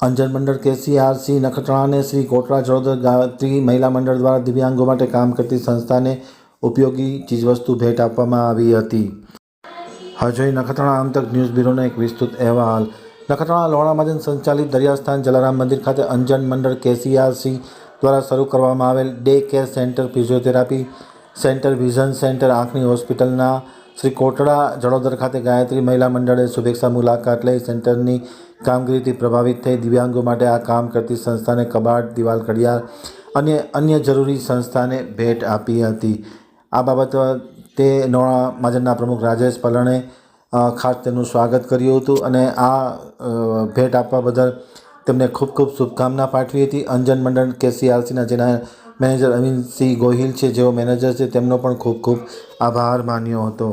અંજન મંડળ, કેસીઆરસી નખત્રાણાને શ્રી કોટડા જળોદર ગાયત્રી મહિલા મંડળ દ્વારા દિવ્યાંગો માટે કામ કરતી સંસ્થાને ઉપયોગી ચીજવસ્તુ ભેટ આપવામાં આવી હતી. હજોય નખત્રાણા આમતક ન્યૂઝ બ્યુરોનો એક વિસ્તૃત અહેવાલ. નખત્રાણા લોણા મહાજન સંચાલિત દરિયાસ્થાન જલારામ મંદિર ખાતે અંજન મંડળ, કેસીઆરસી દ્વારા શરૂ કરવામાં આવેલ day care centre physiotherapy centre, vision centre, આંખની હોસ્પિટલના શ્રી કોટડા જળોદર ખાતે ગાયત્રી મહિલા મંડળે શુભેચ્છા મુલાકાત લઈ સેન્ટરની કામગીરીથી પ્રભાવિત થઈ દિવ્યાંગો માટે આ કામ કરતી સંસ્થાને કબાટ, દિવાલ, ઘડિયાળ અને અન્ય જરૂરી સંસ્થાને ભેટ આપી હતી. આ બાબતે નોણા માજનના પ્રમુખ રાજેશ પલણે ખાસ તેમનું સ્વાગત કર્યું હતું અને આ ભેટ આપવા બદલ તેમને ખૂબ ખૂબ શુભકામના પાઠવી હતી. અંજન મંડળ કેસીઆરસીના જેના મેનેજર અવિનસિંહ ગોહિલ છે જેઓ મેનેજર છે તેમનો પણ ખૂબ ખૂબ આભાર માન્યો હતો.